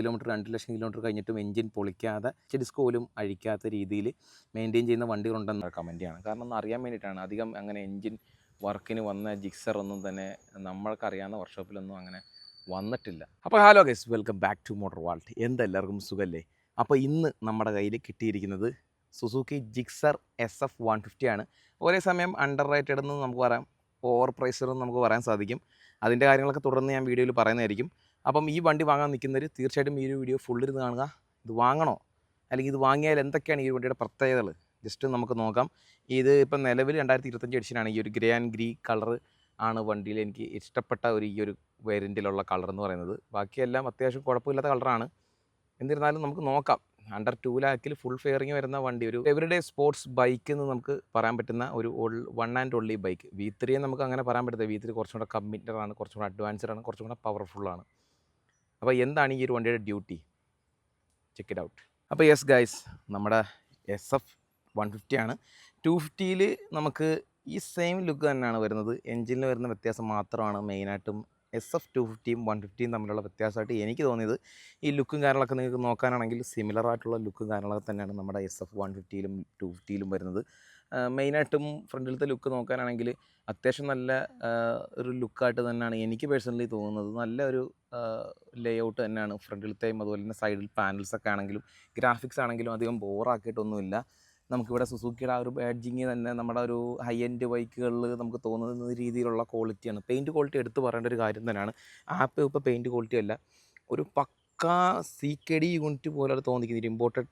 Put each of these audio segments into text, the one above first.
Kilometre രണ്ട് lakh kilometre കഴിഞ്ഞിട്ടും engine പൊളിക്കാതെ ഡിസ്ക് പോലും അഴിക്കാത്ത രീതിയിൽ മെയിന്റെയിൻ ചെയ്യുന്ന വണ്ടികളുണ്ടെന്ന് ആണ് കാരണം ഒന്ന് അറിയാൻ വേണ്ടിയിട്ടാണ്. അധികം അങ്ങനെ എഞ്ചിൻ വർക്കിന് വന്ന ജിക്സർ ഒന്നും തന്നെ നമ്മൾക്കറിയാവുന്ന വർക്ക്ഷോപ്പിലൊന്നും അങ്ങനെ വന്നിട്ടില്ല. അപ്പോൾ hello guys welcome back to motor vault എന്തെല്ലാവർക്കും സുഖമല്ലേ അപ്പോൾ ഇന്ന് നമ്മുടെ കയ്യിൽ കിട്ടിയിരിക്കുന്നത് Suzuki Gixxer S F one fifty ആണ്. ഒരേ സമയം അണ്ടർ റേറ്റഡ് എന്ന് നമുക്ക് പറയാം. ഓവർ പ്രൈസർ എന്ന് നമുക്ക് പറയാൻ സാധിക്കും. അതിന്റെ കാര്യങ്ങളൊക്കെ തുടർന്ന് ഞാൻ വീഡിയോയിൽ പറയുന്നതായിരിക്കും. അപ്പം ഈ വണ്ടി വാങ്ങാൻ നിൽക്കുന്നവർ തീർച്ചയായിട്ടും ഈ ഒരു വീഡിയോ ഫുള്ളിരുന്ന് കാണുക. ഇത് വാങ്ങണോ? അല്ലെങ്കിൽ ഇത് വാങ്ങിയാൽ എന്തൊക്കെയാണ് ഈ വണ്ടിയുടെ പ്രത്യേകതകൾ? ജസ്റ്റ് നമുക്ക് നോക്കാം. ഇത് ഇപ്പം നിലവിൽ രണ്ടായിരത്തി ഇരുപത്തഞ്ച് എഡിഷനാണ് ഈ ഒരു ഗ്രേ ആൻഡ് ഗ്രീ കളർ ആണ് വണ്ടിയിൽ എനിക്ക് ഇഷ്ടപ്പെട്ട ഒരു ഈ ഒരു വേരിയന്റിലുള്ള കളർ എന്ന് പറയുന്നത്. ബാക്കിയെല്ലാം അത്യാവശ്യം കുഴപ്പമില്ലാത്ത കളറാണ് എന്നിരുന്നാലും നമുക്ക് നോക്കാം. അണ്ടർ ടു ലാക്കിൽ ഫുൾ ഫെയറിങ് വരുന്ന വണ്ടി. ഒരു എവറിഡേ സ്പോർട്സ് ബൈക്ക് എന്ന് നമുക്ക് പറയാൻ പറ്റുന്ന ഒരു one and only bike V ത്രീയെ നമുക്ക് അങ്ങനെ പറയാൻ പറ്റത്തില്ല. വി ത്രീ കുറച്ചും കൂടെ കമ്മിറ്റഡ് ആണ് കുറച്ചും കൂടെ അഡ്വാൻസ്ഡ് ആണ് കുറച്ചും കൂടെ പവർഫുൾ ആണ്. അപ്പോൾ എന്താണ് ഈ ഒരു വണ്ടിയുടെ ഡ്യൂട്ടി ചെക്ക് ഇറ്റ് ഔട്ട് അപ്പോൾ യെസ് ഗൈസ് നമ്മുടെ എസ് എഫ് വൺ ഫിഫ്റ്റി ആണ്. ടു ഫിഫ്റ്റിയിൽ നമുക്ക് ഈ സെയിം ലുക്ക് തന്നെയാണ് വരുന്നത്. എഞ്ചിനിൽ വരുന്ന വ്യത്യാസം മാത്രമാണ് മെയിനായിട്ടും എസ് എഫ് ടു ഫിഫ്റ്റിയും വൺ ഫിഫ്റ്റിയും തമ്മിലുള്ള വ്യത്യാസമായിട്ട് എനിക്ക് തോന്നിയത്. ഈ ലുക്കും കാര്യങ്ങളൊക്കെ നിങ്ങൾക്ക് നോക്കാനാണെങ്കിൽ സിമിലർ ആയിട്ടുള്ള ലുക്കും കാര്യങ്ങളൊക്കെ തന്നെയാണ് നമ്മുടെ എസ് എഫ് വൺ ഫിഫ്റ്റിയിലും ടു ഫിഫ്റ്റിയിലും വരുന്നത്. മെയിനായിട്ടും ഫ്രണ്ടിലത്തെ ലുക്ക് നോക്കാനാണെങ്കിൽ അത്യാവശ്യം നല്ല ഒരു ലുക്കായിട്ട് തന്നെയാണ് എനിക്ക് പേഴ്സണലി തോന്നുന്നത്. നല്ല ഒരു ലേ ഔട്ട് തന്നെയാണ് ഫ്രണ്ടിലത്തെയും അതുപോലെ തന്നെ സൈഡിൽ പാനൽസൊക്കെ ആണെങ്കിലും ഗ്രാഫിക്സ് ആണെങ്കിലും അധികം ബോറാക്കിയിട്ടൊന്നുമില്ല നമുക്കിവിടെ സുസുക്കിയുടെ ആ ഒരു ബാഡ്ജിങ് തന്നെ നമ്മുടെ ഒരു ഹൈ എൻഡ് ബൈക്കുകളിൽ നമുക്ക് തോന്നുന്ന രീതിയിലുള്ള ക്വാളിറ്റിയാണ് പെയിന്റ് ക്വാളിറ്റി എടുത്തു പറയേണ്ട ഒരു കാര്യം തന്നെയാണ്. ആപ്പ് ഇപ്പോൾ പെയിന്റ് ക്വാളിറ്റി അല്ല. ഒരു പക്കാ സി കെ ഡി യൂണിറ്റ് പോലെ തോന്നിക്കുന്ന ഇമ്പോർട്ടഡ്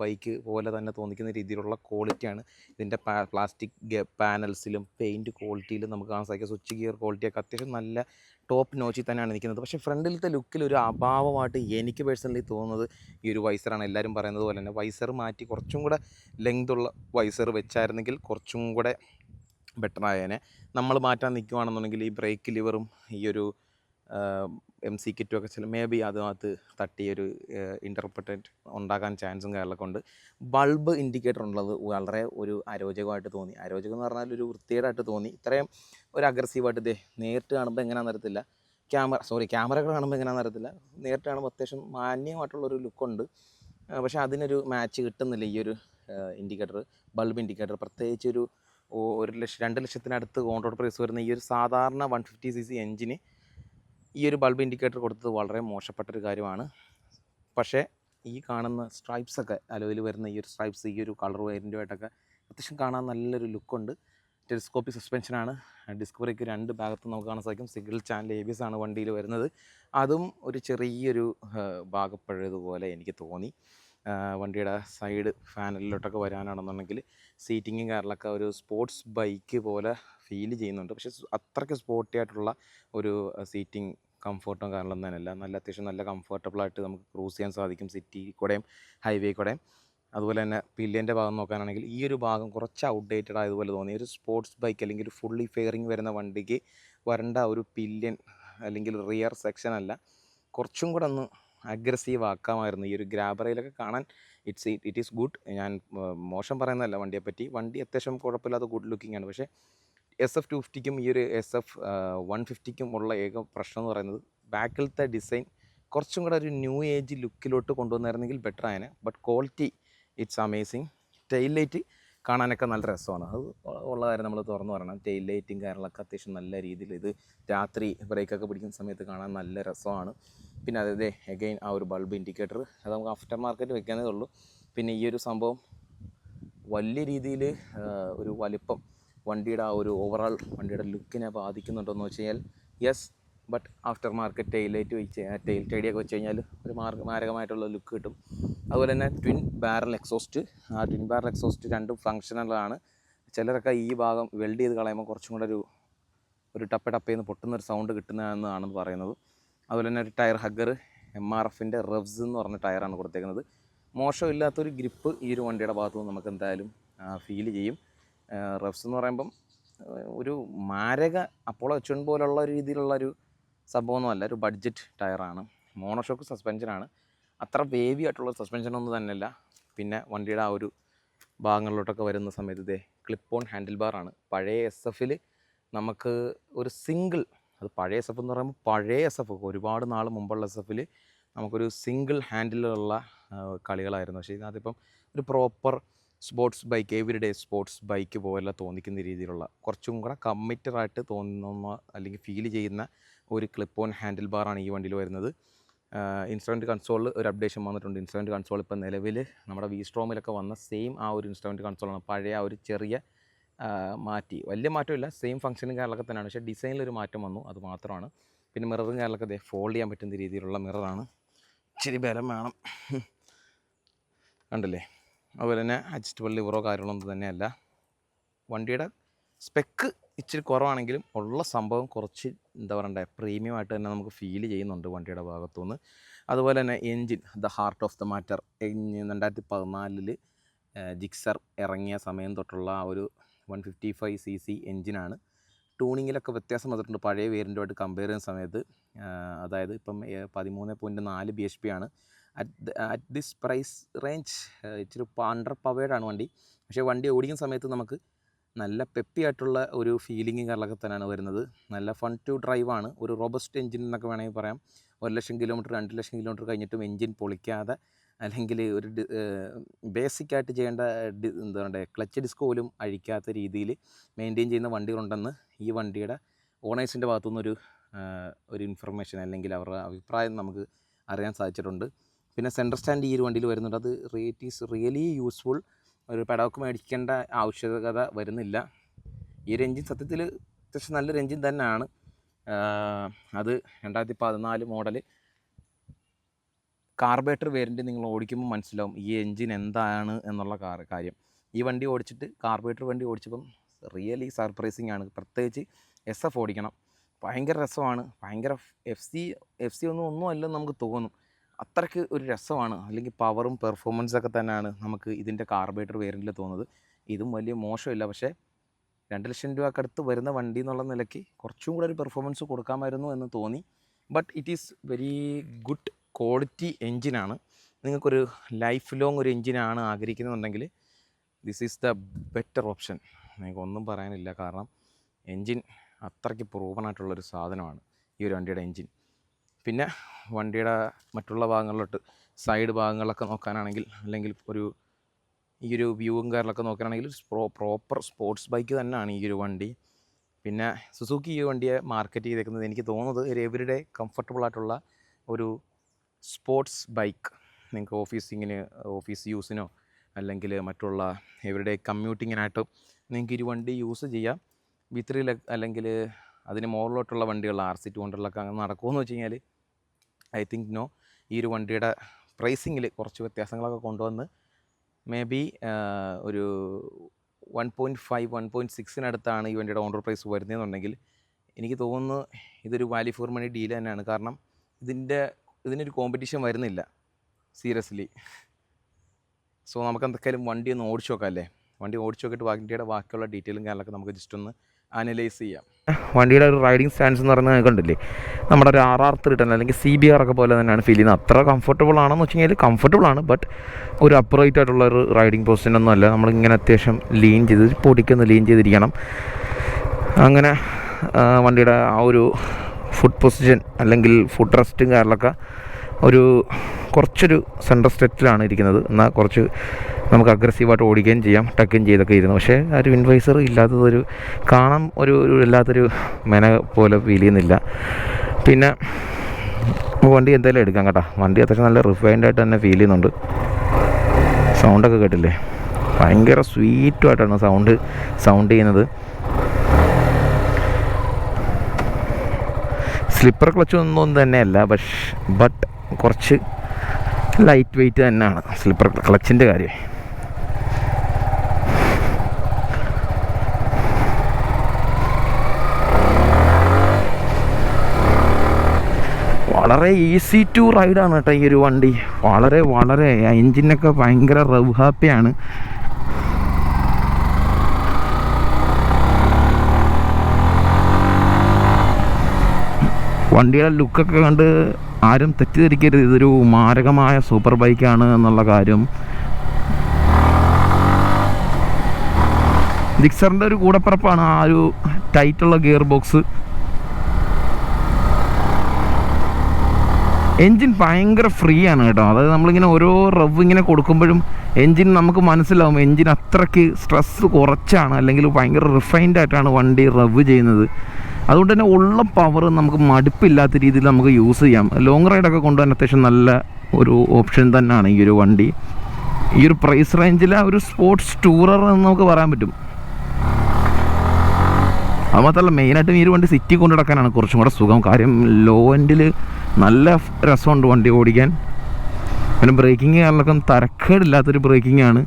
ബൈക്ക് പോലെ തന്നെ തോന്നിക്കുന്ന രീതിയിലുള്ള ക്വാളിറ്റിയാണ് ഇതിന്റെ പ്ലാസ്റ്റിക് പാനൽസിലും പെയിന്റ് ക്വാളിറ്റിയിലും നമുക്ക് കാണാൻ സാധിക്കും. സ്വിച്ച് ഗിയർ ക്വാളിറ്റിയൊക്കെ അത്യാവശ്യം നല്ല ടോപ്പ് നോച്ചിൽ തന്നെയാണ് നിൽക്കുന്നത്. പക്ഷേ ഫ്രണ്ടിലത്തെ ലുക്കിൽ ഒരു അഭാവമായിട്ട് എനിക്ക് പേഴ്സണലി തോന്നുന്നത് ഈ ഒരു വൈസറാണ് എല്ലാവരും പറയുന്നത് പോലെ തന്നെ വൈസർ മാറ്റി കുറച്ചും കൂടെ ലെങ്ത് ഉള്ള വൈസർ വെച്ചായിരുന്നെങ്കിൽ കുറച്ചും കൂടെ ബെറ്റർ നമ്മൾ മാറ്റാൻ നിൽക്കുകയാണെന്നുണ്ടെങ്കിൽ ഈ ബ്രേക്ക് ലിവറും ഈ ഒരു എം സി കിറ്റും ഒക്കെ ചില മേ ബി അതിനകത്ത് തട്ടിയൊരു ഇന്റർപ്രറ്റന്റ് ഉണ്ടാക്കാൻ ചാൻസും കാര്യങ്ങളൊക്കെ ഉണ്ട്. ബൾബ് ഇൻഡിക്കേറ്റർ ഉള്ളത് വളരെ ഒരു അരോചകമായിട്ട് തോന്നി. അരോചകം എന്ന് പറഞ്ഞാൽ ഒരു വൃത്തികേടായിട്ട് തോന്നി. ഇത്രയും ഒരു അഗ്രസീവായിട്ട് ഇതേ നേരിട്ട് കാണുമ്പോൾ എങ്ങനെയാണെന്ന് അറിയത്തില്ല. ക്യാമറ സോറി ക്യാമറകൾ കാണുമ്പോൾ എങ്ങനെയാണെന്ന് അറിയത്തില്ല. നേരിട്ട് കാണുമ്പോൾ അത്യാവശ്യം മാന്യമായിട്ടുള്ളൊരു ലുക്കുണ്ട് പക്ഷേ അതിനൊരു മാച്ച് കിട്ടുന്നില്ല ഈ ഒരു ഇൻഡിക്കേറ്റർ ബൾബ് ഇൻഡിക്കേറ്റർ പ്രത്യേകിച്ച് ഒരു ലക്ഷം രണ്ട് ലക്ഷത്തിനടുത്ത് റോഡ് പ്രൈസ് വരുന്ന ഈ ഒരു സാധാരണ വൺ ഫിഫ്റ്റി സി സി എഞ്ചിന് ഈ ഒരു ബൾബ് ഇൻഡിക്കേറ്റർ കൊടുത്തത് വളരെ മോശപ്പെട്ട ഒരു കാര്യമാണ്. പക്ഷേ ഈ കാണുന്ന സ്ട്രൈപ്സ് ഒക്കെ അലോയിൽ വരുന്ന ഈ ഒരു സ്ട്രൈപ്സ് ഈ ഒരു കളർ വേരിന്റുമായിട്ടൊക്കെ അത്യാവശ്യം കാണാൻ നല്ലൊരു ലുക്കുണ്ട് ടെലിസ്കോപ്പി സസ്പെൻഷനാണ് ഡിസ്കവറിക്ക് രണ്ട് ഭാഗത്തും നമുക്ക് കാണാൻ സാധിക്കും. Single channel A B S ആണ് വണ്ടിയിൽ വരുന്നത്. അതും ഒരു ചെറിയൊരു ഭാഗപ്പഴയതുപോലെ എനിക്ക് തോന്നി. വണ്ടിയുടെ സൈഡ് ഫാനലിലോട്ടൊക്കെ വരാനാണെന്നുണ്ടെങ്കിൽ സീറ്റിങ്ങും കാറിലൊക്കെ ഒരു സ്പോർട്സ് ബൈക്ക് പോലെ ഫീൽ ചെയ്യുന്നുണ്ട്. പക്ഷേ അത്രയ്ക്ക് സ്പോർട്ടിയായിട്ടുള്ള ഒരു സീറ്റിംഗ് കംഫർട്ടും കാരണം തന്നെയല്ല. നല്ല അത്യാവശ്യം നല്ല കംഫർട്ടബിളായിട്ട് നമുക്ക് ക്രൂസ് ചെയ്യാൻ സാധിക്കും സിറ്റി കൂടെയും ഹൈവേ കൂടെയും അതുപോലെ തന്നെ പില്ലേന്റെ ഭാഗം നോക്കാനാണെങ്കിൽ ഈ ഒരു ഭാഗം കുറച്ച് ഔട്ട്ഡേറ്റഡ് ആയതുപോലെ തോന്നി. ഒരു സ്പോർട്സ് ബൈക്ക് അല്ലെങ്കിൽ ഒരു ഫുള്ളി ഫെയറിങ് വരുന്ന വണ്ടിക്ക് വരേണ്ട ഒരു പില്യൻ അല്ലെങ്കിൽ റിയർ സെക്ഷൻ അല്ല. കുറച്ചും കൂടെ ഒന്ന് അഗ്രസീവ് ആക്കാമായിരുന്നു. ഈ ഒരു ഗ്രാബറയിലൊക്കെ കാണാൻ ഇറ്റ്സ് ഇറ്റ് ഈസ് ഗുഡ് ഞാൻ മോശം പറയുന്നതല്ല വണ്ടിയെപ്പറ്റി. വണ്ടി അത്യാവശ്യം കുഴപ്പമില്ലാത്ത ഗുഡ് ലുക്കിംഗ് ആണ്. പക്ഷേ എസ് എഫ് ടു ഫിഫ്റ്റിക്കും ഈ ഒരു എസ് എഫ് വൺ ഫിഫ്റ്റിക്കും ഉള്ള ഏക പ്രശ്നം എന്ന് പറയുന്നത് ബാക്കിലത്തെ ഡിസൈൻ കുറച്ചും കൂടെ ഒരു ന്യൂ ഏജ് ലുക്കിലോട്ട് കൊണ്ടുവന്നായിരുന്നെങ്കിൽ better ആയേനെ. But quality it's amazing tail light കാണാനൊക്കെ നല്ല രസമാണ്. അത് ഉള്ള കാര്യം നമ്മൾ തുറന്നു പറയണം. ടെയിൽ ലൈറ്റും കാര്യങ്ങളൊക്കെ അത്യാവശ്യം നല്ല രീതിയിൽ ഇത് രാത്രി ബ്രേക്കൊക്കെ പിടിക്കുന്ന സമയത്ത് കാണാൻ നല്ല രസമാണ്. പിന്നെ അതെ എഗെയിൻ ആ ഒരു ബൾബ് ഇൻഡിക്കേറ്റർ അത് നമുക്ക് ആഫ്റ്റർ മാർക്കറ്റ് വെക്കാനേ ഉള്ളൂ. പിന്നെ ഈ ഒരു സംഭവം വലിയ രീതിയിൽ ഒരു വലിപ്പം വണ്ടിയുടെ ആ ഒരു ഓവറാൾ വണ്ടിയുടെ ലുക്കിനെ ബാധിക്കുന്നുണ്ടോയെന്ന് വെച്ച് കഴിഞ്ഞാൽ yes but after market tail light വെച്ച് ടൈൽ ടൈഡിയൊക്കെ വെച്ച് കഴിഞ്ഞാൽ ഒരു മാർഗ മാരകമായിട്ടുള്ള ലുക്ക് കിട്ടും. അതുപോലെ തന്നെ ട്വിൻ ബാരൽ എക്സോസ്റ്റ് ആ ട്വിൻ ബാരൽ എക്സോസ്റ്റ് രണ്ടും ഫങ്ഷണലാണ് ചിലരൊക്കെ ഈ ഭാഗം വെൽഡ് ചെയ്ത് കളയുമ്പോൾ കുറച്ചും കൂടെ ഒരു ഒരു ടപ്പ ടപ്പേന്ന് പൊട്ടുന്ന ഒരു സൗണ്ട് കിട്ടുന്നതെന്നാണ് പറയുന്നത്. അതുപോലെ തന്നെ ഒരു ടയർ ഹഗ്ഗർ എം ആർ എഫിന്റെ റെവ്സ് എന്ന് പറഞ്ഞ ടയറാണ് കൊടുത്തേക്കുന്നത്. മോശമില്ലാത്തൊരു ഗ്രിപ്പ് ഈ ഒരു വണ്ടിയുടെ ഭാഗത്തു നിന്ന് നമുക്ക് എന്തായാലും ഫീൽ ചെയ്യും. റെവ്സ് എന്ന് പറയുമ്പം ഒരു മാരക അപ്പോളോ എച്ച് വൺ പോലുള്ള രീതിയിലുള്ള ഒരു സംഭവമൊന്നുമല്ല. ഒരു ബഡ്ജറ്റ് ടയറാണ്. മോണോഷോക്ക് സസ്പെൻഷനാണ് അത്ര വേവി ആയിട്ടുള്ള സസ്പെൻഷൻ ഒന്നും തന്നെയല്ല. പിന്നെ വണ്ടിയുടെ ആ ഒരു ഭാഗങ്ങളിലോട്ടൊക്കെ വരുന്ന സമയത്ത് ഇതേ ക്ലിപ്പ് ഓൺ ഹാൻഡിൽ ബാറാണ് പഴയ എസ് എഫിൽ നമുക്ക് ഒരു സിംഗിൾ അത് പഴയ എസ് എഫ് എന്ന് പറയുമ്പോൾ പഴയ എസ് എഫ് ഒരുപാട് നാൾ മുമ്പുള്ള എസ് എഫിൽ നമുക്കൊരു സിംഗിൾ ഹാൻഡിലുള്ള കളികളായിരുന്നു. പക്ഷേ ഇതിനകത്തിപ്പം ഒരു proper sports bike everyday sports bike പോലെ തോന്നിക്കുന്ന രീതിയിലുള്ള കുറച്ചും കൂടെ കമ്മിറ്റഡ് ആയിട്ട് തോന്നുന്ന അല്ലെങ്കിൽ ഫീൽ ചെയ്യുന്ന ഒരു ക്ലിപ്പ് ഓൺ ഹാൻഡിൽ ബാറാണ് ഈ വണ്ടിയിൽ വരുന്നത്. ഇൻസ്റ്റന്റ് കൺസോളിൽ ഒരു അപ്ഡേഷൻ വന്നിട്ടുണ്ട്. ഇൻസ്റ്റന്റ് കൺസോൾ ഇപ്പോൾ നിലവിൽ നമ്മുടെ വി സ്ട്രോമിലൊക്കെ വന്ന സെയിം ആ ഒരു ഇൻസ്റ്റന്റ് കൺസോളാണ് പഴയ ആ ഒരു ചെറിയ മാറ്റി വലിയ മാറ്റമില്ല. സെയിം ഫംഗ്ഷനും കാര്യങ്ങളൊക്കെ തന്നെയാണ്. പക്ഷേ ഡിസൈനിൽ ഒരു മാറ്റം വന്നു. അത് മാത്രമാണ്. പിന്നെ മിററും കാര്യങ്ങളൊക്കെ ദേ ഫോൾഡ് ചെയ്യാൻ പറ്റുന്ന രീതിയിലുള്ള മിററാണ് ഇച്ചിരി ബലം വേണം. കണ്ടില്ലേ? അതുപോലെ തന്നെ അഡ്ജസ്റ്റബിൾ ലിവറോ കാര്യങ്ങളൊന്നും തന്നെയല്ല. വണ്ടിയുടെ സ്പെക്ക് ഇച്ചിരി കുറവാണെങ്കിലും ഉള്ള സംഭവം കുറച്ച് എന്താ പറയണ്ടേ പ്രീമിയമായിട്ട് തന്നെ നമുക്ക് ഫീൽ ചെയ്യുന്നുണ്ട് വണ്ടിയുടെ ഭാഗത്തുനിന്ന്. അതുപോലെ തന്നെ engine the heart of the matter രണ്ടായിരത്തി പതിനാലിൽ ജിക്സർ ഇറങ്ങിയ സമയം തൊട്ടുള്ള ആ ഒരു one fifty five C C എൻജിനാണ് ട്യൂണിങ്ങിലൊക്കെ വ്യത്യാസം വന്നിട്ടുണ്ട്. പഴയ വേരിയന്റുമായിട്ട് കമ്പയർ ചെയ്യുന്ന സമയത്ത് അതായത് ഇപ്പം പതിമൂന്ന് പോയിന്റ് നാല് ബി എച്ച് പി ആണ്. അറ്റ് ദിസ് പ്രൈസ് റേഞ്ച് ഇച്ചിരി അണ്ടർ പവേഡാണ് വണ്ടി. പക്ഷേ വണ്ടി ഓടിക്കുന്ന സമയത്ത് നമുക്ക് നല്ല പെപ്പി ആയിട്ടുള്ള ഒരു ഫീലിംഗും കാര്യങ്ങളൊക്കെ തന്നെയാണ് വരുന്നത്. നല്ല ഫൺ ടു ഡ്രൈവാണ് ഒരു റോബസ്റ്റ് എഞ്ചിൻ എന്നൊക്കെ വേണമെങ്കിൽ പറയാം. ഒരു ലക്ഷം കിലോമീറ്റർ രണ്ട് ലക്ഷം കിലോമീറ്റർ കഴിഞ്ഞിട്ടും എഞ്ചിൻ പൊളിക്കാതെ അല്ലെങ്കിൽ ഒരു ബേസിക്കായിട്ട് ചെയ്യേണ്ട എന്താ പറയുക ക്ലച്ച് ഡിസ്ക് പോലും അഴിക്കാത്ത രീതിയിൽ മെയിന്റെയിൻ ചെയ്യുന്ന വണ്ടികളുണ്ടെന്ന് ഈ വണ്ടിയുടെ ഓണേഴ്സിന്റെ ഭാഗത്തുനിന്നൊരു ഒരു ഇൻഫർമേഷൻ അല്ലെങ്കിൽ അവരുടെ അഭിപ്രായം നമുക്ക് അറിയാൻ സാധിച്ചിട്ടുണ്ട്. പിന്നെ സെൻട്രൽ സ്റ്റാൻഡ് ഈ ഒരു വണ്ടിയിൽ വരുന്നുണ്ട്. അത് റേറ്റ് ഈസ് റിയലി യൂസ്ഫുൾ ഒരു പെടോക്ക് മേടിക്കേണ്ട ആവശ്യകത വരുന്നില്ല. ഈ ഒരു എഞ്ചിൻ സത്യത്തിൽ അത്യാവശ്യം നല്ലൊരു എഞ്ചിൻ തന്നെയാണ്. അത് രണ്ടായിരത്തി പതിനാല് മോഡൽ കാർബേറ്റർ വേരിയന്റ് നിങ്ങൾ ഓടിക്കുമ്പോൾ മനസ്സിലാവും ഈ എഞ്ചിൻ എന്താണ് എന്നുള്ള കാര്യം. ഈ വണ്ടി ഓടിച്ചിട്ട് കാർബേറ്റർ വണ്ടി ഓടിച്ചപ്പം റിയലി സർപ്രൈസിങ് ആണ്. പ്രത്യേകിച്ച് എസ് എഫ് ഓടിക്കണം. ഭയങ്കര രസമാണ്. ഭയങ്കര എഫ് സി എഫ് സി ഒന്നും ഒന്നും അല്ലെന്ന് നമുക്ക് തോന്നും. അത്രയ്ക്ക് ഒരു രസമാണ്. അല്ലെങ്കിൽ പവറും പെർഫോമൻസൊക്കെ തന്നെയാണ് നമുക്ക് ഇതിന്റെ കാർബേറ്റർ വേരിയന്റിൽ തോന്നുന്നത്. ഇതും വലിയ മോശമില്ല. പക്ഷേ രണ്ട് ലക്ഷം രൂപക്കടുത്ത് വരുന്ന വണ്ടി എന്നുള്ള നിലയ്ക്ക് കുറച്ചും കൂടെ ഒരു പെർഫോമൻസ് കൊടുക്കാമായിരുന്നു എന്ന് തോന്നി. But it is very good quality എൻജിനാണ് നിങ്ങൾക്കൊരു ലൈഫ് ലോങ് ഒരു എൻജിനാണ് ആഗ്രഹിക്കുന്നുണ്ടെങ്കിൽ this is the better option നിങ്ങൾക്ക് ഒന്നും പറയാനില്ല. കാരണം എൻജിൻ അത്രയ്ക്ക് പ്രൂവൺ ആയിട്ടുള്ളൊരു സാധനമാണ് ഈ ഒരു വണ്ടിയുടെ എൻജിൻ പിന്നെ വണ്ടിയുടെ മറ്റുള്ള ഭാഗങ്ങളിലോട്ട് സൈഡ് ഭാഗങ്ങളിലൊക്കെ നോക്കാനാണെങ്കിൽ അല്ലെങ്കിൽ ഒരു ഈ ഒരു വ്യൂവും കാര്യങ്ങളൊക്കെ നോക്കാനാണെങ്കിൽ പ്രോ പ്രോപ്പർ സ്പോർട്സ് ബൈക്ക് തന്നെയാണ് ഈ ഒരു വണ്ടി. പിന്നെ സുസുക്കി ഈ വണ്ടിയെ മാർക്കറ്റ് ചെയ്തേക്കുന്നത് എനിക്ക് തോന്നുന്നത് ഒരു എവരിഡേ കംഫർട്ടബിൾ ആയിട്ടുള്ള ഒരു സ്പോർട്സ് ബൈക്ക് നിങ്ങൾക്ക് ഓഫീസിങ്ങിന് ഓഫീസ് യൂസിനോ അല്ലെങ്കിൽ മറ്റുള്ള എവരിഡേ കമ്മ്യൂട്ടിങ്ങിനായിട്ടും നിങ്ങൾക്ക് ഈ വണ്ടി യൂസ് ചെയ്യാം. വി ത്രീ അല്ലെങ്കിൽ അതിന് മുകളിലോട്ടുള്ള വണ്ടികൾ ആർ സി ടു ഹൺഡ്രഡിലൊക്കെ അങ്ങനെ നടക്കുമെന്ന് വെച്ച് കഴിഞ്ഞാൽ ഐ തിങ്ക് നോ ഈ ഒരു വണ്ടിയുടെ പ്രൈസിങ്ങിൽ കുറച്ച് വ്യത്യാസങ്ങളൊക്കെ കൊണ്ടുവന്ന് മേ ബി ഒരു one point five one point സിക്സിനടുത്താണ് ഈ വണ്ടിയുടെ ഓണർ പ്രൈസ് വരുന്നതെന്നുണ്ടെങ്കിൽ എനിക്ക് തോന്നുന്നു ഇതൊരു വാല്യൂ ഫോർ മണി ഡീൽ തന്നെയാണ്. കാരണം ഇതിന്റെ ഇതിനൊരു കോമ്പറ്റീഷൻ വരുന്നില്ല സീരിയസ്ലി സോ നമുക്ക് എന്തൊക്കെയാലും വണ്ടി ഒന്ന് ഓടിച്ചു നോക്കാം അല്ലേ? വണ്ടി ഓടിച്ചു നോക്കിയിട്ട് വണ്ടിയുടെ ബാക്കിയുള്ള ഡീറ്റെയിലും കാര്യങ്ങളൊക്കെ നമുക്ക് ജസ്റ്റ് ഒന്ന് അനലൈസ് ചെയ്യാം. വണ്ടിയുടെ ഒരു റൈഡിങ് സ്റ്റാൻസ് എന്ന് പറയുന്നത് കണ്ടില്ലേ? നമ്മുടെ ഒരു ആർ ആർ ത്രീ അല്ലെങ്കിൽ സി ബി ആർ ഒക്കെ പോലെ തന്നെയാണ് ഫീൽ ചെയ്യുന്നത്. അത്ര കംഫർട്ടബിൾ ആണെന്ന് വെച്ച് കഴിഞ്ഞാൽ കംഫർട്ടബിൾ ആണ് ബട്ട് ഒരു അപ്രൈറ്റ് ആയിട്ടുള്ള ഒരു റൈഡിങ് പൊസിഷൻ ഒന്നും അല്ല. നമ്മളിങ്ങനെ അത്യാവശ്യം ലീൻ ചെയ്ത് പൊടിക്കൊന്ന് ലീൻ ചെയ്തിരിക്കണം. അങ്ങനെ വണ്ടിയുടെ ആ ഒരു ഫുഡ് പൊസിഷൻ അല്ലെങ്കിൽ ഫുഡ് റെസ്റ്റും കാര്യങ്ങളൊക്കെ ഒരു കുറച്ചൊരു സെൻട്രൽ സ്റ്റെറ്റിലാണ് ഇരിക്കുന്നത്. എന്നാൽ കുറച്ച് നമുക്ക് അഗ്രസീവായിട്ട് ഓടിക്കുകയും ചെയ്യാം ടക്കുകയും ചെയ്തൊക്കെ ഇരുന്നു. പക്ഷേ ആ ഒരു ഇൻവൈസർ ഇല്ലാത്തതൊരു കാണാൻ ഒരു ഒരു മെന പോലെ ഫീൽ ചെയ്യുന്നില്ല. പിന്നെ വണ്ടി എന്തായാലും എടുക്കാം കേട്ടോ. വണ്ടി അത്യാവശ്യം നല്ല റിഫൈൻഡായിട്ട് തന്നെ ഫീൽ ചെയ്യുന്നുണ്ട്. സൗണ്ടൊക്കെ കേട്ടില്ലേ? ഭയങ്കര സ്വീറ്റുമായിട്ടാണ് സൗണ്ട് സൗണ്ട് ചെയ്യുന്നത്. സ്ലിപ്പർ ക്ലച്ച് ഒന്നും തന്നെയല്ല പക്ഷേ ബട്ട് കുറച്ച് ലൈറ്റ് വെയിറ്റ് തന്നെയാണ് സ്ലിപ്പർ ക്ലച്ചിന്റെ കാര്യം. വളരെ ഈസി ടു റൈഡാണ് കേട്ടോ ഈ ഒരു വണ്ടി. വളരെ വളരെ എൻജിനൊക്കെ ഭയങ്കര റവ് ഹാപ്പിയാണ് വണ്ടിയുടെ ലുക്കൊക്കെ കണ്ട് ആരും തെറ്റിദ്ധരിക്കരുത്. ഇതൊരു മാരകമായ സൂപ്പർ ബൈക്കാണ് എന്നുള്ള കാര്യം. ജിക്സറിന്റെ ഒരു കൂടപ്പിറപ്പാണ് ആ ഒരു ടൈറ്റുള്ള ഗിയർ ബോക്സ് എൻജിൻ ഭയങ്കര ഫ്രീ ആണ് കേട്ടോ. അതായത് നമ്മളിങ്ങനെ ഓരോ റവ് ഇങ്ങനെ കൊടുക്കുമ്പോഴും എൻജിൻ നമുക്ക് മനസ്സിലാവും എൻജിൻ അത്രയ്ക്ക് സ്ട്രെസ് കുറച്ചാണ് അല്ലെങ്കിൽ ഭയങ്കര റിഫൈൻഡ് ആയിട്ടാണ് വണ്ടി റവ് ചെയ്യുന്നത്. അതുകൊണ്ട് തന്നെ ഉള്ള പവർ നമുക്ക് മടുപ്പില്ലാത്ത രീതിയിൽ നമുക്ക് യൂസ് ചെയ്യാം. ലോങ് റൈഡൊക്കെ കൊണ്ടുപോകാൻ അത്യാവശ്യം നല്ല ഒരു ഓപ്ഷൻ തന്നെയാണ് ഈ ഒരു വണ്ടി. ഈ ഒരു പ്രൈസ് റേഞ്ചിലെ ഒരു സ്പോർട്സ് ടൂറർ എന്ന് നമുക്ക് പറയാൻ പറ്റും. അത് മാത്രമല്ല മെയിനായിട്ടും ഈ ഒരു വണ്ടി സിറ്റി കൊണ്ടു നടക്കാനാണ് കുറച്ചും കൂടെ സുഖം. കാര്യം ലോ എൻഡിൽ നല്ല രസമുണ്ട് വണ്ടി ഓടിക്കാൻ. പിന്നെ ബ്രേക്കിംഗ് കാരണമൊക്കെ തരക്കേടില്ലാത്തൊരു ബ്രേക്കിംഗ് ആണ്.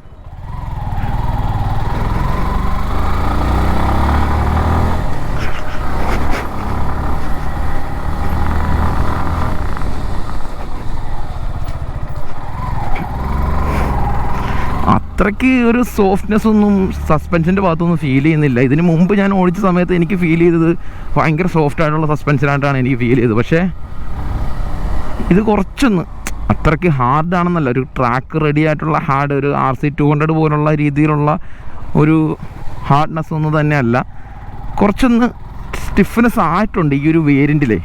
അത്രയ്ക്ക് ഒരു സോഫ്റ്റ്നെസ് ഒന്നും സസ്പെൻഷന്റെ ഭാഗത്തൊന്നും ഫീൽ ചെയ്യുന്നില്ല. ഇതിന് മുമ്പ് ഞാൻ ഓടിച്ച സമയത്ത് എനിക്ക് ഫീൽ ചെയ്തത് ഭയങ്കര സോഫ്റ്റ് ആയിട്ടുള്ള സസ്പെൻഷനായിട്ടാണ് എനിക്ക് ഫീൽ ചെയ്തത്. പക്ഷേ ഇത് കുറച്ചൊന്ന് അത്രയ്ക്ക് ഹാർഡാണെന്നല്ല ഒരു ട്രാക്ക് റെഡി ആയിട്ടുള്ള ഹാർഡ് ഒരു ആർ സി ടു ഹൺഡ്രഡ് പോലുള്ള രീതിയിലുള്ള ഒരു ഹാർഡ്നെസ് ഒന്നും തന്നെയല്ല. കുറച്ചൊന്ന് സ്റ്റിഫ്നെസ് ആയിട്ടുണ്ട് ഈ ഒരു വേരിയന്റിലെ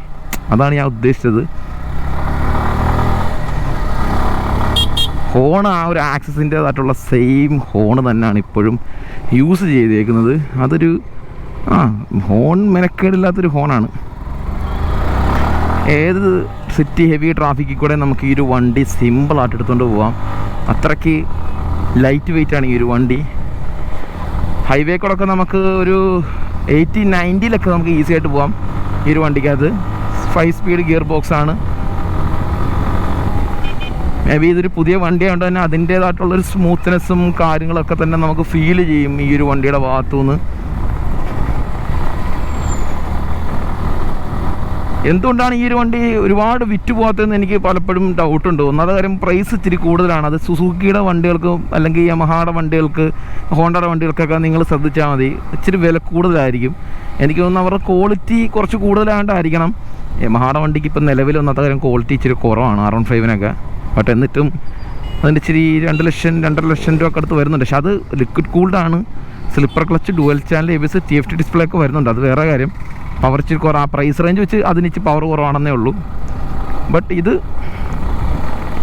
അതാണ് ഞാൻ ഉദ്ദേശിച്ചത്. ഹോൺ ആ ഒരു ആക്സസിന്റേതായിട്ടുള്ള സെയിം ഹോൺ തന്നെയാണ് ഇപ്പോഴും യൂസ് ചെയ്തേക്കുന്നത്. അതൊരു ആ ഹോൺ മെനക്കേടില്ലാത്തൊരു ഹോണാണ് ഏത് സിറ്റി ഹെവി ട്രാഫിക്കിൽ കൂടെ നമുക്ക് ഈ ഒരു വണ്ടി സിമ്പിളായിട്ട് എടുത്തുകൊണ്ട് പോവാം. അത്രയ്ക്ക് ലൈറ്റ് വെയിറ്റ് ആണ് ഈ ഒരു വണ്ടി. ഹൈവേ കൂടെ നമുക്ക് ഒരു എയ്റ്റി നയന്റിയിലൊക്കെ നമുക്ക് ഈസി ആയിട്ട് പോവാം ഈ ഒരു വണ്ടിക്കകത്ത്. ഫൈവ് സ്പീഡ് ഗിയർ ബോക്സ് ആണ്. മേ ബി ഇതൊരു പുതിയ വണ്ടി ആയതുകൊണ്ട് തന്നെ അതിന്റേതായിട്ടുള്ളൊരു സ്മൂത്ത്നെസ്സും കാര്യങ്ങളൊക്കെ തന്നെ നമുക്ക് ഫീൽ ചെയ്യും ഈ ഒരു വണ്ടിയുടെ ഭാഗത്തുനിന്ന്. എന്തുകൊണ്ടാണ് ഈ ഒരു വണ്ടി ഒരുപാട് വിറ്റ് പോകാത്തതെന്ന് എനിക്ക് പലപ്പോഴും ഡൗട്ടുണ്ട് ഒന്നാമത്തെ കാര്യം പ്രൈസ് ഇച്ചിരി കൂടുതലാണ്. അത് സുസുക്കിയുടെ വണ്ടികൾക്ക് അല്ലെങ്കിൽ യമഹായുടെ വണ്ടികൾക്ക് ഹോണ്ടയുടെ വണ്ടികൾക്കൊക്കെ നിങ്ങൾ ശ്രദ്ധിച്ചാൽ മതി. ഇച്ചിരി വില കൂടുതലായിരിക്കും. എനിക്ക് തോന്നുന്നു അവരുടെ ക്വാളിറ്റി കുറച്ച് കൂടുതലായിട്ടായിരിക്കണം യമഹായുടെ വണ്ടിക്ക് ഇപ്പം നിലവിൽ ഒന്നാമത്തെ കാര്യം ക്വാളിറ്റി ഇച്ചിരി കുറവാണ് ആർ വൺ ഫൈവിനൊക്കെ ബട്ട് എന്നിട്ടും അതിന്റെ ഇച്ചിരി രണ്ട് ലക്ഷം രണ്ടര ലക്ഷം രൂപ ഒക്കെ അടുത്ത് വരുന്നുണ്ട്. പക്ഷെ അത് liquid കൂൾഡാണ് slipper clutch dual channel A B S T F T display ഒക്കെ വരുന്നുണ്ട്. അത് വേറെ കാര്യം. പവർ ഇച്ചിരി കുറവ് ആ പ്രൈസ് റേഞ്ച് വെച്ച് അതിന് ഇച്ചിരി പവർ കുറവാണെന്നേ ഉള്ളൂ. ബട്ട് ഇത്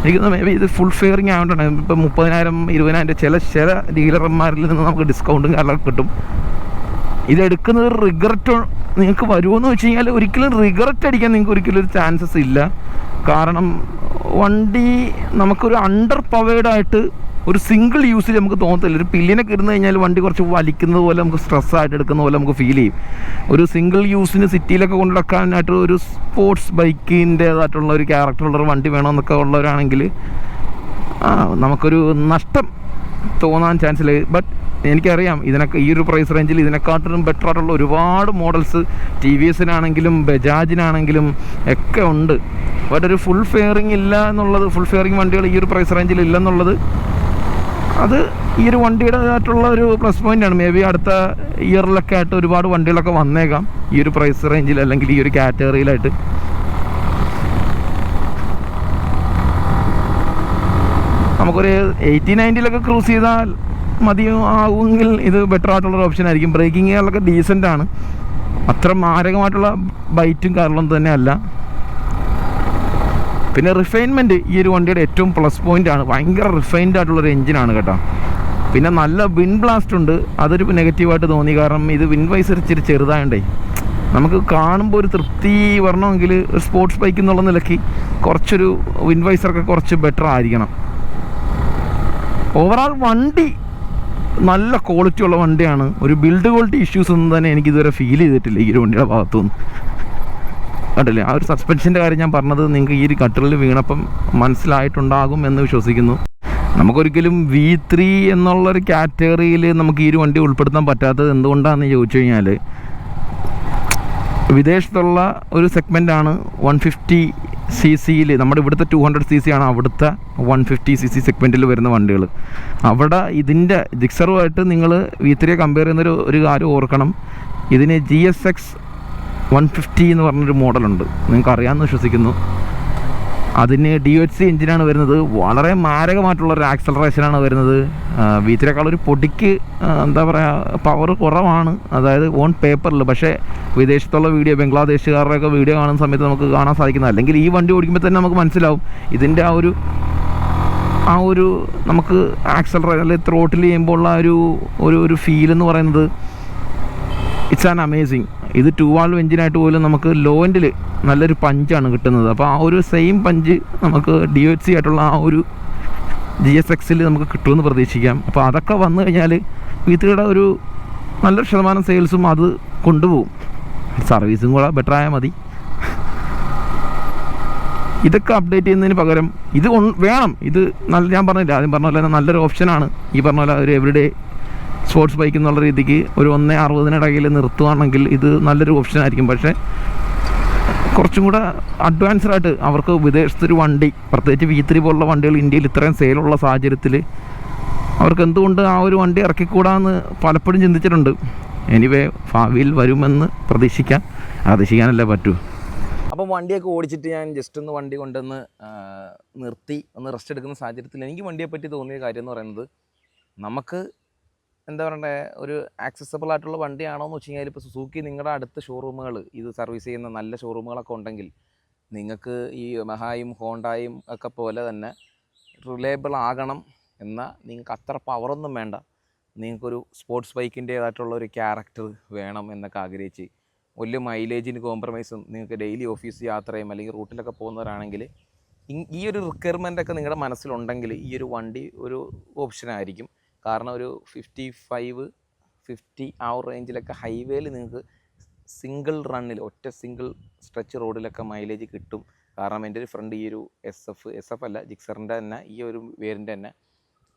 എനിക്ക് മേ ബി ഇത് ഫുൾ ഫെയറിങ് ആയതുകൊണ്ടാണ് ഇപ്പം മുപ്പതിനായിരം ഇരുപതിനായിരം ചില ചില ഡീലർമാരിൽ നിന്ന് നമുക്ക് ഡിസ്കൗണ്ടും കാര്യങ്ങളൊക്കെ കിട്ടും. ഇതെടുക്കുന്നത് റിഗ്രറ്റ് നിങ്ങൾക്ക് വരുമോ എന്ന് വെച്ച് കഴിഞ്ഞാൽ ഒരിക്കലും റിഗ്രറ്റ് അടിക്കാൻ നിങ്ങൾക്ക് ഒരിക്കലും ഒരു ചാൻസസ് ഇല്ല. കാരണം വണ്ടി നമുക്കൊരു അണ്ടർ പവേഡ് ആയിട്ട് ഒരു സിംഗിൾ യൂസിൽ നമുക്ക് തോന്നത്തില്ല. ഒരു പില്ലിനൊക്കെ ഇരുന്ന് കഴിഞ്ഞാൽ വണ്ടി കുറച്ച് വലിക്കുന്നത് പോലെ നമുക്ക് സ്ട്രെസ് ആയിട്ട് എടുക്കുന്ന പോലെ നമുക്ക് ഫീൽ ചെയ്യും. ഒരു സിംഗിൾ യൂസിന് സിറ്റിയിലൊക്കെ കൊണ്ടു നടക്കാനായിട്ട് ഒരു സ്പോർട്സ് ബൈക്കിന്റേതായിട്ടുള്ള ഒരു ക്യാരക്ടറുള്ള ഒരു വണ്ടി വേണമെന്നൊക്കെ ഉള്ളവരാണെങ്കിൽ നമുക്കൊരു നഷ്ടം തോന്നാൻ ചാൻസ് ഇല്ല ബട്ട് എനിക്കറിയാം. ഇതിനൊക്കെ ഈ ഒരു പ്രൈസ് റേഞ്ചിൽ ഇതിനെക്കാട്ടിലും ബെറ്റർ ആയിട്ടുള്ള ഒരുപാട് മോഡൽസ് ടി വി എസിനാണെങ്കിലും ബജാജിനാണെങ്കിലും ഒക്കെ ഉണ്ട്. ബട്ട് ഒരു ഫുൾ ഫെയറിങ് ഇല്ല എന്നുള്ളത് ഫുൾ ഫെയറിങ് വണ്ടികൾ ഈ ഒരു പ്രൈസ് റേഞ്ചിൽ ഇല്ലെന്നുള്ളത് അത് ഈ ഒരു വണ്ടിയുടെ ആയിട്ടുള്ള ഒരു പ്ലസ് പോയിന്റ് ആണ്. മേ ബി അടുത്ത ഇയറിലൊക്കെ ആയിട്ട് ഒരുപാട് വണ്ടികളൊക്കെ വന്നേക്കാം ഈ ഒരു പ്രൈസ് റേഞ്ചിൽ അല്ലെങ്കിൽ ഈ ഒരു കാറ്റഗറിയിലായിട്ട് നമുക്കൊരു എയ്റ്റി നയന്റിയിലൊക്കെ ക്രൂസ് ചെയ്താൽ മതിയോ ആവുമെങ്കിൽ ഇത് ബെറ്റർ ആയിട്ടുള്ളൊരു ഓപ്ഷൻ ആയിരിക്കും. ബ്രേക്കിങ്ങുകളൊക്കെ ഡീസന്റ് ആണ്. അത്ര മാരകമായിട്ടുള്ള ബൈറ്റും കാര്യങ്ങളൊന്നും തന്നെ അല്ല പിന്നെ റിഫൈൻമെന്റ് ഈ ഒരു വണ്ടിയുടെ ഏറ്റവും പ്ലസ് പോയിന്റ് ആണ്. ഭയങ്കര റിഫൈൻഡ് ആയിട്ടുള്ളൊരു എഞ്ചിനാണ് കേട്ടോ. പിന്നെ നല്ല വിൻ ബ്ലാസ്റ്റ് ഉണ്ട്. അതൊരു നെഗറ്റീവായിട്ട് തോന്നി. കാരണം ഇത് വിൻ വൈസർ ഇച്ചിരി ചെറുതായണ്ടേ. നമുക്ക് കാണുമ്പോൾ ഒരു തൃപ്തി വരണമെങ്കിൽ ഒരു സ്പോർട്സ് ബൈക്ക് എന്നുള്ള നിലയ്ക്ക് കുറച്ചൊരു വിൻ വൈസറൊക്കെ കുറച്ച് ബെറ്റർ ആയിരിക്കണം. ഓവറാൾ വണ്ടി നല്ല ക്വാളിറ്റി ഉള്ള വണ്ടിയാണ്. ഒരു ബിൽഡ് ക്വാളിറ്റി ഇഷ്യൂസ് ഒന്നും തന്നെ എനിക്ക് ഇതുവരെ ഫീൽ ചെയ്തിട്ടില്ല ഈ ഒരു വണ്ടിയുടെ ഭാഗത്തുനിന്ന്. കണ്ടല്ലേ? ആ ഒരു സസ്പെൻഷന്റെ കാര്യം ഞാൻ പറഞ്ഞത് നിങ്ങൾക്ക് ഈ ഒരു കട്ടറിൽ വീണപ്പം മനസ്സിലായിട്ടുണ്ടാകും എന്ന് വിശ്വസിക്കുന്നു. നമുക്കൊരിക്കലും വി ത്രീ എന്നുള്ളൊരു കാറ്റഗറിയിൽ നമുക്ക് ഈ ഒരു വണ്ടി ഉൾപ്പെടുത്താൻ പറ്റാത്തത് എന്തുകൊണ്ടാണെന്ന് ചോദിച്ചു കഴിഞ്ഞാൽ വിദേശത്തുള്ള ഒരു സെഗ്മെന്റാണ് വൺ ഫിഫ്റ്റി സി സിയിൽ നമ്മുടെ ഇവിടുത്തെ ടു ഹൺഡ്രഡ് സി സി ആണ് അവിടുത്തെ വൺ ഫിഫ്റ്റി സി സി സെഗ്മെന്റിൽ വരുന്ന വണ്ടികൾ അവിടെ ഇതിന്റെ ജിക്സറുമായിട്ട് നിങ്ങൾ വി ത്രീയെ കമ്പയർ ചെയ്യുന്നൊരു ഒരു കാര്യം ഓർക്കണം. ഇതിന് G S X one fifty എന്ന് പറഞ്ഞൊരു മോഡലുണ്ട്. നിങ്ങൾക്ക് അറിയാമെന്ന് വിശ്വസിക്കുന്നു. അതിന് ഡി എച്ച് സി എഞ്ചിനാണ് വരുന്നത്. വളരെ മാരകമായിട്ടുള്ള ഒരു ആക്സലറേഷനാണ് വരുന്നത്. വീത്തിനേക്കാൾ ഒരു പൊടിക്ക് എന്താ പറയുക പവർ കുറവാണ്. അതായത് ഓൺ പേപ്പറിൽ പക്ഷേ വിദേശത്തുള്ള വീഡിയോ ബംഗ്ലാദേശുകാരുടെയൊക്കെ വീഡിയോ കാണുന്ന സമയത്ത് നമുക്ക് കാണാൻ സാധിക്കുന്നത് അല്ലെങ്കിൽ ഈ വണ്ടി ഓടിക്കുമ്പോൾ തന്നെ നമുക്ക് മനസ്സിലാവും. ഇതിന്റെ ആ ഒരു ആ ഒരു നമുക്ക് ആക്സലറേ അല്ലെങ്കിൽ ത്രോട്ടിൽ ചെയ്യുമ്പോൾ ഉള്ള ഒരു ഒരു ഒരു ഫീൽ എന്ന് പറയുന്നത് ഇറ്റ്സ് ആൻ അമേസിങ് ഇത് ടു വാൾവ് എഞ്ചിനായിട്ട് പോലും നമുക്ക് ലോ എൻഡിൽ നല്ലൊരു പഞ്ചാണ് കിട്ടുന്നത്. അപ്പോൾ ആ ഒരു സെയിം പഞ്ച് നമുക്ക് ഡി എച്ച് സി ആയിട്ടുള്ള ആ ഒരു ജി എസ് എക്സിൽ നമുക്ക് കിട്ടുമെന്ന് പ്രതീക്ഷിക്കാം. അപ്പോൾ അതൊക്കെ വന്നു കഴിഞ്ഞാൽ വീട്ടുകളുടെ ഒരു നല്ലൊരു ശതമാനം സെയിൽസും അത് കൊണ്ടുപോകും. സർവീസും കൂടെ ബെറ്റർ ആയാൽ മതി. ഇതൊക്കെ അപ്ഡേറ്റ് ചെയ്യുന്നതിന് പകരം ഇത് വേണം. ഇത് നല്ല ഞാൻ പറഞ്ഞില്ല ആദ്യം പറഞ്ഞ പോലെ നല്ലൊരു ഓപ്ഷനാണ് ഈ പറഞ്ഞ പോലെ ഒരു എവറിഡേ സ്പോർട്സ് ബൈക്ക് എന്നുള്ള രീതിക്ക് ഒരു ഒന്നേ അറുപതിനിടയിൽ നിർത്തുകയാണെങ്കിൽ ഇത് നല്ലൊരു ഓപ്ഷൻ ആയിരിക്കും. പക്ഷേ കുറച്ചും കൂടെ അഡ്വാൻസ്ഡ് ആയിട്ട് അവർക്ക് വിദേശത്തൊരു വണ്ടി പ്രത്യേകിച്ച് വി ത്രീ പോലുള്ള വണ്ടികൾ ഇന്ത്യയിൽ ഇത്രയും സെയിലുള്ള സാഹചര്യത്തിൽ അവർക്ക് എന്തുകൊണ്ട് ആ ഒരു വണ്ടി ഇറക്കിക്കൂടാന്ന് പലപ്പോഴും ചിന്തിച്ചിട്ടുണ്ട്. എനിവേ ഭാവിയിൽ വരുമെന്ന് പ്രതീക്ഷിക്കാം. പ്രതീക്ഷിക്കാനല്ലേ പറ്റൂ. അപ്പം വണ്ടിയൊക്കെ ഓടിച്ചിട്ട് ഞാൻ ജസ്റ്റ് ഒന്ന് വണ്ടി കൊണ്ടുവന്ന് നിർത്തി ഒന്ന് റെസ്റ്റ് എടുക്കുന്ന സാഹചര്യത്തിൽ എനിക്ക് വണ്ടിയെപ്പറ്റി തോന്നിയ കാര്യം എന്ന് പറയുന്നത് നമുക്ക് എന്താ പറയണ്ടേ ഒരു ആക്സസബിൾ ആയിട്ടുള്ള വണ്ടിയാണോ എന്ന് വെച്ച് കഴിഞ്ഞാൽ ഇപ്പോൾ സുസൂക്കി നിങ്ങളുടെ അടുത്ത ഷോറൂമുകൾ ഇത് സർവീസ് ചെയ്യുന്ന നല്ല ഷോറൂമുകളൊക്കെ ഉണ്ടെങ്കിൽ നിങ്ങൾക്ക് ഈ മഹായും ഹോണ്ടായും ഒക്കെ പോലെ തന്നെ റിലയബിൾ ആകണം എന്നാൽ നിങ്ങൾക്ക് അത്ര പവറൊന്നും വേണ്ട. നിങ്ങൾക്കൊരു സ്പോർട്സ് ബൈക്കിന്റേതായിട്ടുള്ള ഒരു ക്യാരക്ടർ വേണം എന്നൊക്കെ ആഗ്രഹിച്ച് വലിയ മൈലേജിന് കോംപ്രമൈസും നിങ്ങൾക്ക് ഡെയിലി ഓഫീസ് യാത്രയും അല്ലെങ്കിൽ റൂട്ടിലൊക്കെ പോകുന്നവരാണെങ്കിൽ ഈ ഒരു റിക്വയർമെന്റ് ഒക്കെ നിങ്ങളുടെ മനസ്സിലുണ്ടെങ്കിൽ ഈ ഒരു വണ്ടി ഒരു ഓപ്ഷൻ ആയിരിക്കും. കാരണം ഒരു ഫിഫ്റ്റി ഫൈവ് ഫിഫ്റ്റി ആ ഒരു റേഞ്ചിലൊക്കെ ഹൈവേയിൽ നിങ്ങൾക്ക് സിംഗിൾ റണ്ണിൽ ഒറ്റ സിംഗിൾ സ്ട്രെച്ച് റോഡിലൊക്കെ മൈലേജ് കിട്ടും. കാരണം എന്റെ ഒരു ഫ്രണ്ട് ഈ ഒരു എസ് എഫ് എസ് എഫ് അല്ല ജിക്സറിന്റെ തന്നെ ഈ ഒരു വേരിന്റെ തന്നെ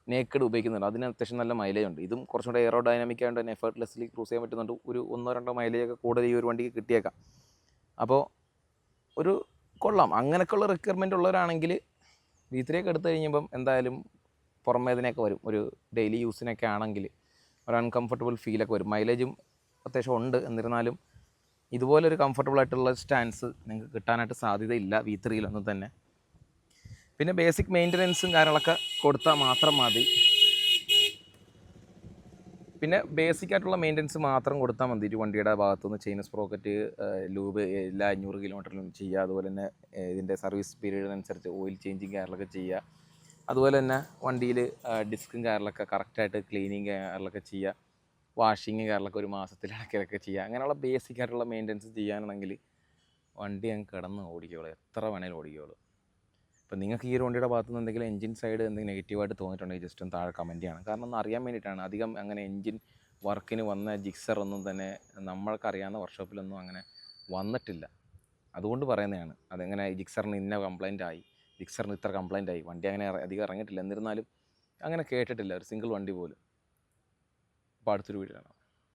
നേക്കഡ് ഉപയോഗിക്കുന്നുണ്ട്. അതിന് അത്യാവശ്യം നല്ല മൈലേജ് ഉണ്ട്. ഇതും കുറച്ചും കൂടെ എയറോ ഡൈനാമിക് ആയതുകൊണ്ട് തന്നെ എഫേർട്ട്ലെസ്ലി ക്രൂസ് ചെയ്യാൻ പറ്റുന്നുണ്ട്. ഒരു ഒന്നോ രണ്ടോ മൈലേജ് ഒക്കെ കൂടുതൽ ഈ ഒരു വണ്ടിക്ക് കിട്ടിയേക്കാം. അപ്പോൾ ഒരു കൊള്ളാം. അങ്ങനെയൊക്കെയുള്ള റിക്വയർമെന്റ് ഉള്ളവരാണെങ്കിൽ വി എടുത്തു കഴിയുമ്പം എന്തായാലും പുറമേതിനൊക്കെ വരും. ഒരു ഡെയിലി യൂസിനൊക്കെ ആണെങ്കിൽ ഒരു അൺകംഫർട്ടബിൾ ഫീലൊക്കെ വരും. മൈലേജും അത്യാവശ്യം ഉണ്ട്. എന്നിരുന്നാലും ഇതുപോലൊരു കംഫർട്ടബിൾ ആയിട്ടുള്ള സ്റ്റാൻസ് നിങ്ങൾക്ക് കിട്ടാനായിട്ട് സാധ്യതയില്ല വി ത്രീയിലൊന്നും തന്നെ. പിന്നെ ബേസിക് മെയിന്റനൻസും കാര്യങ്ങളൊക്കെ കൊടുത്താൽ മാത്രം മതി. പിന്നെ ബേസിക് ആയിട്ടുള്ള മെയിന്റനൻസ് മാത്രം കൊടുത്താൽ മതി. വണ്ടിയുടെ ഭാഗത്തുനിന്ന് ചെയിൻ സ്പ്രോക്കറ്റ് ലൂബ് എല്ലാ അഞ്ഞൂറ് കിലോമീറ്ററിലും ചെയ്യുക. അതുപോലെ തന്നെ ഇതിന്റെ സർവീസ് പീരീഡിനനുസരിച്ച് ഓയിൽ ചേഞ്ചിങ് കാര്യങ്ങളൊക്കെ ചെയ്യുക. അതുപോലെ തന്നെ വണ്ടിയിൽ ഡിസ്കും കയറിലൊക്കെ കറക്റ്റായിട്ട് ക്ലീനിങ് കയറിലൊക്കെ ചെയ്യുക വാഷിങ് കയറിലൊക്കെ ഒരു മാസത്തിലിടയ്ക്കൊക്കെ ചെയ്യുക അങ്ങനെയുള്ള ബേസിക് ആയിട്ടുള്ള മെയിന്റനൻസ് ചെയ്യാനാണെങ്കിൽ വണ്ടി അങ്ങ് കിടന്ന് ഓടിക്കോളൂ. എത്ര വേണേലും ഓടിക്കോളൂ. ഇപ്പം നിങ്ങൾക്ക് ഈ ഒരു വണ്ടിയുടെ ഭാഗത്തു നിന്ന് എന്തെങ്കിലും എഞ്ചിൻ സൈഡ് എന്തെങ്കിലും നെഗറ്റീവായിട്ട് തോന്നിയിട്ടുണ്ടെങ്കിൽ ജസ്റ്റ് ഒന്ന് താഴെ കമന്റ് ചെയ്യണം. കാരണം ഒന്ന് അറിയാൻ വേണ്ടിയിട്ടാണ് അധികം അങ്ങനെ എഞ്ചിൻ വർക്കിന് വന്ന ജിക്സർ ഒന്നും തന്നെ നമ്മൾക്കറിയാവുന്ന വർക്ക്ഷോപ്പിലൊന്നും അങ്ങനെ വന്നിട്ടില്ല. അതുകൊണ്ട് പറയുന്നതാണ്. അതെങ്ങനെ ജിക്സറിന് ഇന്ന കംപ്ലൈന്റ് ആയി. ജിക്സറിന് ഇത്ര കംപ്ലൈന്റ് ആയി. വണ്ടി അങ്ങനെ അധികം ഇറങ്ങിയിട്ടില്ല. എന്നിരുന്നാലും അങ്ങനെ കേട്ടിട്ടില്ല. ഒരു സിംഗിൾ വണ്ടി പോലും. അപ്പോൾ അടുത്തൊരു വീഡിയോ കാണാം.